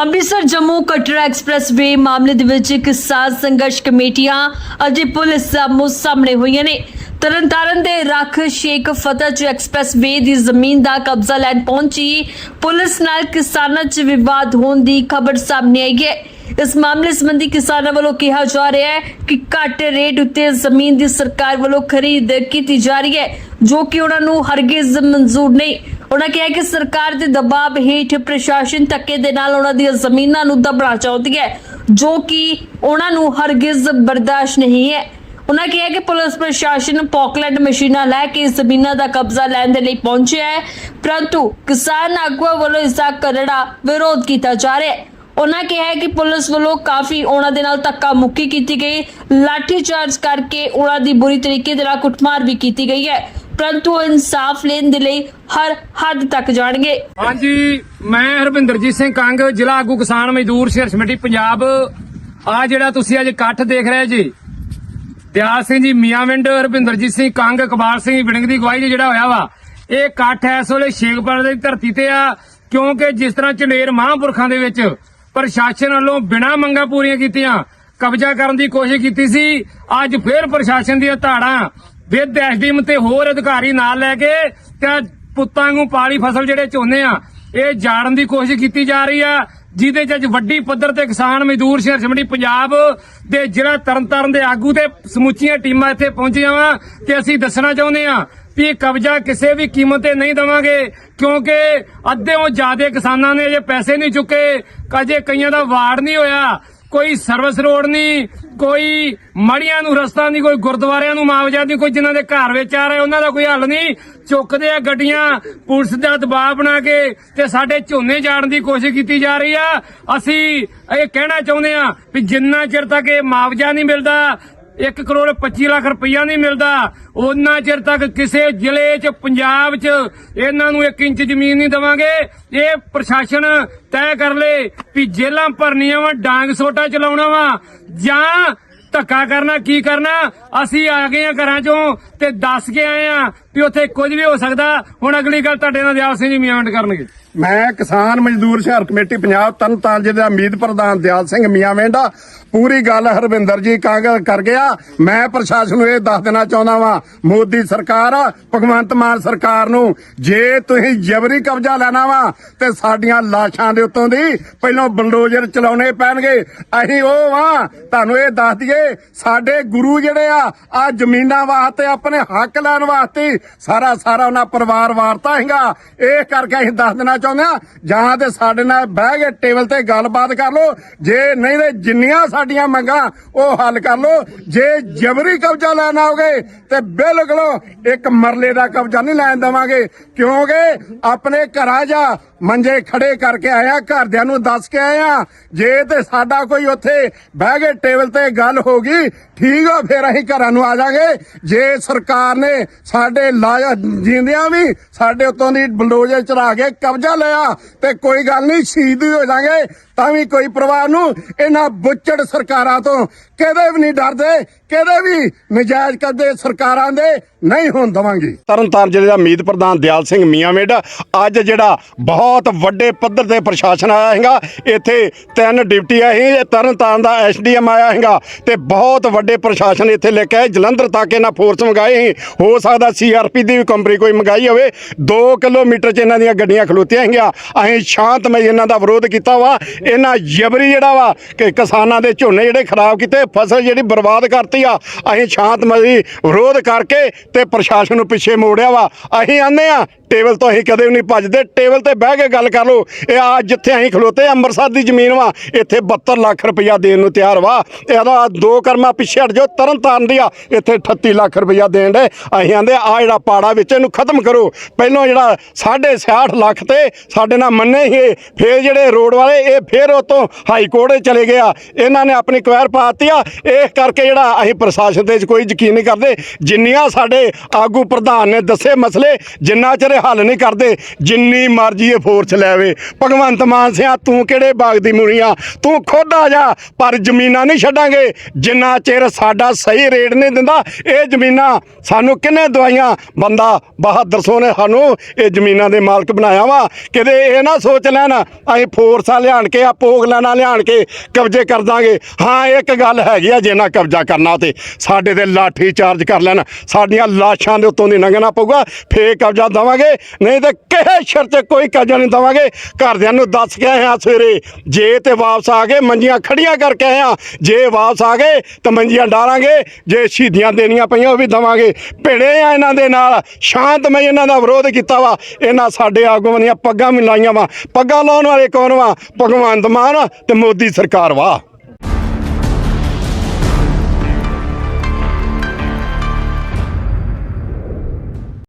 Amritsar Jammu Katra expressway ਮਾਮਲੇ ਦੇ ਵਿੱਚ ਕਿਸਾਨ ਸੰਘਰਸ਼ ਕਮੇਟੀਆਂ ਅਤੇ ਪੁਲਿਸ ਸਾਹਮਣੇ ਹੋਈਆਂ ਨੇ। ਤਰਨਤਾਰਨ ਦੇ ਰੱਖ ਸ਼ੇਖ ਫਤਹ ਚ ਐਕਸਪ੍ਰੈਸਵੇ ਦੀ ਜ਼ਮੀਨ ਦਾ ਕਬਜ਼ਾ ਲੈਣ ਪਹੁੰਚੀ ਪੁਲਿਸ ਨਾਲ ਕਿਸਾਨਾਂ 'ਚ ਵਿਵਾਦ ਹੋਣ ਦੀ ਖਬਰ ਸਾਹਮਣੇ ਆਈ ਹੈ। ਇਸ ਮਾਮਲੇ ਸੰਬੰਧੀ ਕਿਸਾਨਾਂ ਵੱਲੋਂ ਕਿਹਾ ਜਾ ਰਿਹਾ ਹੈ ਕਿ ਘੱਟ ਰੇਟ ਉੱਤੇ ਜ਼ਮੀਨ ਦੀ ਸਰਕਾਰ ਵੱਲੋਂ ਖਰੀਦ ਕੀਤੀ ਜਾ ਰਹੀ ਹੈ, ਜੋ ਕਿ ਉਹਨਾਂ ਨੂੰ ਹਰਗਿਜ਼ ਮਨਜ਼ੂਰ ਨਹੀਂ। ਉਹਨਾਂ ਕਿਹਾ ਕਿ ਸਰਕਾਰ ਦੇ ਦਬਾਅ ਹੇਠ ਪ੍ਰਸ਼ਾਸਨ ਧੱਕੇ ਦੇ ਨਾਲ ਉਹਨਾਂ ਦੀਆਂ ਜ਼ਮੀਨਾਂ ਨੂੰ ਦਬਣਾ ਚਾਹੁੰਦੀ ਹੈ, ਜੋ ਕਿ ਉਹਨਾਂ ਨੂੰ ਹਰਗਿਜ਼ ਬਰਦਾਸ਼ਤ ਨਹੀਂ ਹੈ। ਉਹਨਾਂ ਕਿਹਾ ਕਿ ਪੁਲਿਸ ਪ੍ਰਸ਼ਾਸਨ ਪੌਕਲੈਂਡ ਮਸ਼ੀਨਾਂ ਲੈ ਕੇ ਜ਼ਮੀਨਾਂ ਦਾ ਕਬਜ਼ਾ ਲੈਣ ਦੇ ਲਈ ਪਹੁੰਚਿਆ ਹੈ, ਪਰੰਤੂ ਕਿਸਾਨ ਆਗੂਆਂ ਵੱਲੋਂ ਇਸ ਦਾ ਕਰੜਾ ਵਿਰੋਧ ਕੀਤਾ ਜਾ ਰਿਹਾ ਹੈ। ਉਹਨਾਂ ਕਿਹਾ ਕਿ ਪੁਲਿਸ ਵੱਲੋਂ ਕਾਫੀ ਉਹਨਾਂ ਦੇ ਨਾਲ ਧੱਕਾ ਮੁੱਕੀ ਕੀਤੀ ਗਈ। ਲਾਠੀ ਚਾਰਜ ਕਰਕੇ ਉਹਨਾਂ ਦੀ ਬੁਰੀ ਤਰੀਕੇ ਦੇ ਨਾਲ ਕੁੱਟਮਾਰ ਵੀ ਕੀਤੀ ਗਈ ਹੈ। ਪਰੰਤੂ ਇਨਸਾਫ ਲੈਣ ਦੇ ਲਈ ਹਰ ਹੱਦ ਤੱਕ ਜਾਣਗੇ। ਹਾਂਜੀ, ਮੈਂ ਹਰਵਿੰਦਰਜੀਤ ਸਿੰਘ ਕੰਗ, ਜ਼ਿਲ੍ਹਾ ਆਗੂ ਕਿਸਾਨ ਮਜ਼ਦੂਰ ਸੰਘਰਸ਼ ਕਮੇਟੀ, ਪੰਜਾਬ। ਆ ਜਿਹੜਾ ਤੁਸੀਂ ਅੱਜ ਇਕੱਠ ਦੇਖ ਰਹੇ ਜੀ, ਦਿਆਲ ਸਿੰਘ ਜੀ ਮੀਆਂਵਿੰਡ ਹਰਵਿੰਦਰਜੀਤ ਸਿੰਘ ਕੰਗ, ਇਕਬਾਲ ਸਿੰਘ ਵਿੜੰਗ ਦੀ ਗਵਾਹੀ ਜਿਹੜਾ ਹੋਇਆ ਵਾ, ਇਹ ਇਕੱਠ ਇਸ ਵੇਲੇ ਸ਼ੇਖਪੁਰ ਦੀ ਧਰਤੀ ਤੇ ਆ, ਕਿਉਂਕਿ ਜਿਸ ਤਰ੍ਹਾਂ ਚੰਡੇਰ ਮਹਾਂਪੁਰਖਾਂ ਦੇ ਵਿੱਚ ਪ੍ਰਸ਼ਾਸਨ ਵੱਲੋਂ ਬਿਨਾਂ ਮੰਗਾਂ ਪੂਰੀਆਂ ਕੀਤੀਆਂ ਕਬਜ਼ਾ ਕਰਨ ਦੀ ਕੋਸ਼ਿਸ਼ ਕੀਤੀ ਸੀ, ਅੱਜ ਫੇਰ ਪ੍ਰਸ਼ਾਸਨ ਦੀਆਂ ਧਾੜਾਂ ਵਿਦ ਐਸਡੀਐਮ ਤੇ ਹੋਰ ਅਧਿਕਾਰੀ ਨਾਲ ਲੈ ਕੇ ਤੇ ਪੁੱਤਾਂ ਨੂੰ ਪਾਲੀ ਫਸਲ ਜਿਹੜੇ ਝੋਨੇ ਆ, ਇਹ ਜਾੜਨ ਦੀ ਕੋਸ਼ਿਸ਼ ਕੀਤੀ ਜਾ ਰਹੀ ਆ, ਜਿਹਦੇ ਚ ਵੱਡੀ ਪੱਧਰ ਤੇ ਕਿਸਾਨ ਮਜ਼ਦੂਰ ਸੰਘਰਸ਼ ਕਮੇਟੀ ਪੰਜਾਬ ਦੇ ਜ਼ਿਲ੍ਹਾ ਤਰਨਤਾਰਨ ਦੇ ਆਗੂ ਤੇ ਸਮੁੱਚੀਆਂ ਟੀਮਾਂ ਇੱਥੇ ਪਹੁੰਚੀਆਂ ਵਾ ਤੇ ਅਸੀਂ ਦੱਸਣਾ ਚਾਹੁੰਦੇ ਆ ਵੀ ਇਹ ਕਬਜ਼ਾ ਕਿਸੇ ਵੀ ਕੀਮਤ ਤੇ ਨਹੀਂ ਦਵਾਂਗੇ, ਕਿਉਂਕਿ ਅੱਧਿਓਂ ਜ਼ਿਆਦਾ ਕਿਸਾਨਾਂ ਨੇ ਅਜੇ ਪੈਸੇ ਨਹੀਂ ਚੁੱਕੇ, ਅਜੇ ਕਈਆਂ ਦਾ ਵਾਰਡ ਨਹੀਂ ਹੋਇਆ ਕੋਈ ਸਰਵਿਸ ਰੋਡ ਨਹੀਂ, ਕੋਈ ਮੜੀਆਂ ਨੂੰ ਰਸਤਾ ਨਹੀਂ, ਕੋਈ ਗੁਰਦੁਆਰਿਆਂ ਨੂੰ ਮੁਆਵਜ਼ਾ ਨਹੀਂ, ਕੋਈ ਜਿਨ੍ਹਾਂ ਦੇ ਘਰ ਵਿੱਚ ਆ ਰਹੇ, ਉਹਨਾਂ ਦਾ ਕੋਈ ਹੱਲ ਨਹੀਂ। ਚੁੱਕਦੇ ਆ ਗੱਡੀਆਂ, ਪੁਲਿਸ ਦਾ ਦਬਾਅ ਬਣਾ ਕੇ ਤੇ ਸਾਡੇ ਝੋਨੇ ਜਾਣ ਦੀ ਕੋਸ਼ਿਸ਼ ਕੀਤੀ ਜਾ ਰਹੀ ਆ। ਅਸੀਂ ਇਹ ਕਹਿਣਾ ਚਾਹੁੰਦੇ ਆ ਵੀ ਜਿੰਨਾ ਚਿਰ ਤੱਕ ਇਹ ਮੁਆਵਜ਼ਾ ਨਹੀਂ ਮਿਲਦਾ 1 ਕਰੋੜ 25 ਲੱਖ ਰੁਪਈਆ ਨਹੀਂ ਮਿਲਦਾ। ਉਹਨਾਂ ਚਿਰ ਤੱਕ ਕਿਸੇ ਜ਼ਿਲ੍ਹੇ 'ਚ, ਪੰਜਾਬ 'ਚ ਇਹਨਾਂ ਨੂੰ 1 ਇੰਚ ਜ਼ਮੀਨ ਨਹੀਂ ਦੇਵਾਂਗੇ। ਇਹ ਪ੍ਰਸ਼ਾਸਨ ਤੈਅ ਕਰ ਲੇ ਵੀ ਜੇਲਾਂ ਭਰਨੀਆਂ ਵਾ, ਡਾਂਗ ਸੋਟਾ ਚਲਾਉਣਾ ਵਾ। ਜਾਂ ਧੱਕਾ ਕਰਨਾ, ਕੀ ਕਰਨਾ? ਅਸੀਂ ਆ ਗਏ ਆ ਘਰਾਂ 'ਚੋਂ ਤੇ ਦੱਸ ਕੇ ਆਏ ਆ ਵੀ ਉੱਥੇ ਕੁਝ ਵੀ ਹੋ ਸਕਦਾ। ਹੁਣ ਅਗਲੀ ਗੱਲ ਤੁਹਾਡੇ ਨਾਲ ਦਿਆਲ ਸਿੰਘ ਜੀ ਮਿਆਂਡ ਕਰਨਗੇ। ਮੈਂ ਕਿਸਾਨ ਮਜ਼ਦੂਰ ਸ਼ਹਿਰ ਕਮੇਟੀ ਪੰਜਾਬ ਤਰਨਤਾਰਨ ਦਾ ਉਮੀਦ ਪ੍ਰਧਾਨ ਦਿਆਲ ਸਿੰਘ ਮੀਆਂ ਪੂਰੀ ਗੱਲ ਹਰਵਿੰਦਰ ਜੀ ਕਾਂਗਲ ਕਰ ਗਿਆ। ਮੈਂ ਪ੍ਰਸ਼ਾਸਨ ਨੂੰ ਇਹ ਦੱਸ ਦੇਣਾ ਚਾਹੁੰਦਾ ਵਾਂ, ਮੋਦੀ ਸਰਕਾਰ, ਭਗਵੰਤ ਮਾਨ ਸਰਕਾਰ ਨੂੰ, ਜੇ ਤੁਸੀਂ ਜਬਰੀ ਕਬਜ਼ਾ ਲੈਣਾ ਵਾ ਤੇ ਸਾਡੀਆਂ ਲਾਸ਼ਾਂ ਦੇ ਉੱਤੋਂ ਦੀ ਪਹਿਲਾਂ ਬਲਡੋਜ਼ਰ ਚਲਾਉਣੇ ਪੈਣਗੇ। ਅਸੀਂ ਉਹ ਵਾਂ, ਤੁਹਾਨੂੰ ਇਹ ਦੱਸ ਦਈਏ ਸਾਡੇ ਗੁਰੂ ਜਿਹੜੇ ਆ ਆ ਜ਼ਮੀਨਾਂ ਵਾਸਤੇ, ਆਪਣੇ ਹੱਕ ਲੈਣ ਵਾਸਤੇ ਸਾਰਾ ਸਾਰਾ ਉਹਨਾਂ ਪਰਿਵਾਰ ਵਾਰਤਾ ਹੈਗਾ। ਇਹ ਕਰਕੇ ਅਸੀਂ ਦੱਸ ਦੇਣਾ ਚਾਹੁੰਦੇ ਆ ਜਾਂ ਤੇ ਸਾਡੇ ਨਾਲ ਬਹਿ ਕੇ ਟੇਬਲ ਤੇ ਗੱਲਬਾਤ ਕਰ ਲਓ। ਜੇ ਨਹੀਂ ਤੇ ਜਿੰਨੀਆਂ ਸਾਡੀਆਂ ਮੰਗਾਂ, ਉਹ ਹੱਲ ਕਰ ਲਓ। ਜੇ ਜਬਰੀ ਕਬਜ਼ਾ ਲੈਣਾ ਹੋਗੇ ਤੇ ਬਿਲਕੁਲ ਇੱਕ ਮਰਲੇ ਦਾ ਕਬਜ਼ਾ ਨਹੀਂ ਲੈਣ ਦੇਵਾਂਗੇ। ਕਿਉਂਕਿ ਆਪਣੇ ਘਰਾਂ ਜਾ ਮੰਜੇ ਖੜੇ ਕਰਕੇ ਆਇਆ, ਘਰਦਿਆਂ ਨੂੰ ਦੱਸ ਕੇ ਆਇਆ, ਜੇ ਤੇ ਸਾਡਾ ਕੋਈ ਉੱਥੇ ਬਹਿ ਕੇ ਟੇਬਲ ਤੇ ਗੱਲ ਹੋ ਗਈ ਠੀਕ ਆ, ਫਿਰ ਅਸੀਂ ਘਰਾਂ ਨੂੰ ਆ ਜਾਾਂਗੇ। ਜੇ ਸਰਕਾਰ ਨੇ ਸਾਡੇ ਜਿੰਦਿਆਂ ਵੀ ਸਾਡੇ ਉੱਤੋਂ ਦੀ ਬਲਡੋਜ਼ਰ ਚੜਾ ਕੇ ਕਬਜ਼ਾ ਲਿਆ ਤੇ ਕੋਈ ਗੱਲ ਨਹੀਂ, ਸ਼ਹੀਦ ਹੋ ਜਾਾਂਗੇ, ਤਾਂ ਵੀ ਕੋਈ ਪਰਿਵਾਰ ਨੂੰ ਇਹਨਾਂ ਬੁੱਚੜ ਸਰਕਾਰਾਂ ਤੋਂ ਕਦੇ ਵੀ ਨਹੀਂ ਡਰਦੇ, ਕਦੇ ਵੀ ਨਜਾਇਜ਼ ਕਦੇ ਸਰਕਾਰਾਂ ਦੇ ਨਹੀਂ ਹੋਣ ਦਵਾਂਗੇ। ਤਰਨਤਾਰਨ ਜ਼ਿਲ੍ਹੇ ਦਾ ਮੀਤ ਪ੍ਰਧਾਨ ਦਿਆਲ ਸਿੰਘ ਮੀਆਂਮੇਡ ਅੱਜ ਜਿਹੜਾ ਬਹੁਤ ਵੱਡੇ ਪੱਧਰ ਤੇ ਪ੍ਰਸ਼ਾਸਨ ਆਇਆ ਹੈਗਾ, ਇੱਥੇ ਤਿੰਨ ਡਿਪਟੀ ਆਏ ਸੀ, ਤਰਨਤਾਰਨ ਦਾ ਐਸਡੀਐਮ ਆਇਆ ਹੈਗਾ, ਤੇ ਬਹੁਤ ਵੱਡੇ ਪ੍ਰਸ਼ਾਸਨ ਇੱਥੇ ਲੈ ਕੇ ਆਏ। ਜਲੰਧਰ ਤੱਕ ਇਹਨਾਂ ਫੋਰਸ ਮੰਗਾਏ ਸੀ। ਹੋ ਸਕਦਾ ਸੀਆਰਪੀ ਦੀ ਵੀ ਕੰਪਨੀ ਕੋਈ ਮੰਗਾਈ ਹੋਵੇ। 2 ਕਿਲੋਮੀਟਰ ਚ ਇਹਨਾਂ ਦੀਆਂ ਗੱਡੀਆਂ ਖਲੋਤੀਆਂ ਹੈਗੀਆਂ ਅਸੀਂ ਸ਼ਾਂਤਮਈ ਇਹਨਾਂ ਦਾ ਵਿਰੋਧ ਕੀਤਾ ਵਾ। ਇਹਨਾਂ ਜਬਰੀ ਜਿਹੜਾ ਵਾ ਕਿ ਕਿਸਾਨਾਂ ਦੇ ਝੋਨੇ ਜਿਹੜੇ ਖਰਾਬ ਕੀਤੇ, ਫਸਲ ਜਿਹੜੀ ਬਰਬਾਦ ਕਰਤੀ ਆ, ਅਸੀਂ ਸ਼ਾਂਤਮਈ ਵਿਰੋਧ ਕਰਕੇ ਤੇ ਪ੍ਰਸ਼ਾਸਨ ਨੂੰ ਪਿੱਛੇ ਮੋੜਿਆ ਵਾ। ਅਸੀਂ ਆਨੇ ਆ ਟੇਬਲ ਤੋਂ ਅਸੀਂ ਕਦੇ ਵੀ ਨਹੀਂ ਭੱਜਦੇ। ਟੇਬਲ ਤੇ ਬਹਿ ਕੇ ਗੱਲ ਕਰ ਲਓ। ਇਹ ਆ ਜਿੱਥੇ ਅਸੀਂ ਖਲੋਤੇ, ਅੰਮ੍ਰਿਤਸਰ ਦੀ ਜ਼ਮੀਨ ਵਾ, ਇੱਥੇ 72 ਲੱਖ ਰੁਪਇਆ ਦੇਣ ਨੂੰ ਤਿਆਰ ਵਾ। ਇਹਦਾ ਦੋ ਕਰਮਾ ਪਿੱਛੇ ਹਟ ਜਾਓ ਤਰਨ ਤਾਰਨ ਦੀ ਆ ਇੱਥੇ 38 ਲੱਖ ਰੁਪਇਆ ਦੇਣ ਦੇ ਅਸੀਂ ਆਂਦੇ ਆ ਜਿਹੜਾ ਪਾੜਾ ਵਿੱਚ ਇਹਨੂੰ ਖਤਮ ਕਰੋ। ਪਹਿਲਾਂ ਜਿਹੜਾ 66 ਲੱਖ ਤੇ ਸਾਡੇ ਨਾਲ ਮੰਨੇ ਹੀ ਇਹ, ਫੇਰ ਜਿਹੜੇ ਰੋਡ ਵਾਲੇ ਇਹ ਫੇਰ ਉਤੋਂ ਹਾਈ ਕੋਰਟ ਚਲੇ ਗਿਆ ਇਹਨਾਂ ਨੇ ਆਪਣੀ ਕੁਐਰ ਪਾਤੀ ਆ। ਇਸ ਕਰਕੇ ਜਿਹੜਾ ਅਸੀਂ ਪ੍ਰਸ਼ਾਸਨ ਤੇ ਕੋਈ ਯਕੀਨ ਨਹੀਂ ਕਰਦੇ। ਜਿੰਨੀਆਂ ਸਾਡੇ ਆਗੂ ਪ੍ਰਧਾਨ ਨੇ ਦੱਸੇ ਮਸਲੇ ਜਿੰਨਾ ਚਿਰ ਹੱਲ ਨਹੀਂ ਕਰਦੇ ਜਿੰਨੀ ਮਰਜ਼ੀ ਇਹ ਫੋਰਸ ਲੈਵੇ ਭਗਵੰਤ ਮਾਨ ਸਿਆ ਤੂੰ ਕਿਹੜੇ ਬਾਗ ਦੀ ਮੁਣੀ ਆ? ਤੂੰ ਖੁਦ ਆ ਜਾ ਪਰ ਜ਼ਮੀਨਾਂ ਨਹੀਂ ਛੱਡਾਂਗੇ। ਜਿੰਨਾ ਚਿਰ ਸਾਡਾ ਸਹੀ ਰੇਟ ਨਹੀਂ ਦਿੰਦਾ, ਇਹ ਜ਼ਮੀਨਾਂ ਸਾਨੂੰ ਕਿੰਨੇ ਦਵਾਈਆਂ? ਬੰਦਾ ਬਹਾਦਰ ਸੋਹ ਨੇ ਸਾਨੂੰ ਇਹ ਜ਼ਮੀਨਾਂ ਦੇ ਮਾਲਕ ਬਣਾਇਆ ਵਾ। ਕਿਤੇ ਇਹ ਨਾ ਸੋਚ ਲੈਣ, ਅਸੀਂ ਫੋਰਸਾਂ ਲਿਆਣ ਕੇ, ਆ ਪੋਗਲਾਣਾ ਲਿਆਣ ਕੇ ਕਬਜ਼ੇ ਕਰ ਦਾਂਗੇ। ਹਾਂ, ਇੱਕ ਗੱਲ ਹੈਗੀ ਆ, ਜੇ ਨਾ ਕਬਜ਼ਾ ਕਰਨਾ ਤੇ ਸਾਡੇ ਤੇ ਲਾਠੀ ਚਾਰਜ ਕਰ ਲੈਣ। ਸਾਡੀਆਂ ਲਾਸ਼ਾਂ ਦੇ ਉੱਤੋਂ ਦੀ ਲੰਘਣਾ ਪਊਗਾ, ਫੇਰ ਕਬਜ਼ਾ ਦਵਾਂਗੇ। ਨਹੀਂ ਤੇ ਕਿਸੇ ਸ਼ਰਤ ਤੇ ਕੋਈ ਕਬਜ਼ਾ ਨਹੀਂ ਦਵਾਂਗੇ। ਘਰਦਿਆਂ ਨੂੰ ਦੱਸ ਕੇ ਆਏ ਆ ਸਵੇਰੇ, ਜੇ ਤੇ ਵਾਪਸ ਆ ਗਏ ਮੰਜੀਆਂ ਖੜੀਆਂ ਕਰਕੇ ਆਏ ਆ, ਜੇ ਵਾਪਸ ਆ ਗਏ ਗਏ ਤਾਂ ਮੰਜੀਆਂ ਡਾਲਾਂਗੇ ਜੇ ਸ਼ਹੀਦੀਆਂ ਦੇਣੀਆਂ ਪਈਆਂ ਉਹ ਵੀ ਦਵਾਂਗੇ। ਭਿੜੇ ਆ ਇਹਨਾਂ ਦੇ ਨਾਲ, ਸ਼ਾਂਤਮਈ ਇਹਨਾਂ ਦਾ ਵਿਰੋਧ ਕੀਤਾ ਵਾ। ਇਹਨਾਂ ਸਾਡੇ ਆਗੂਆਂ ਦੀਆਂ ਪੱਗਾਂ ਵੀ ਲਾਈਆਂ ਵਾ। ਪੱਗਾਂ ਲਾਉਣ ਵਾਲੇ ਕੌਣ ਵਾ? ਭਗਵੰਤ ਮਾਨ ਤੇ ਮੋਦੀ ਸਰਕਾਰ ਵਾ।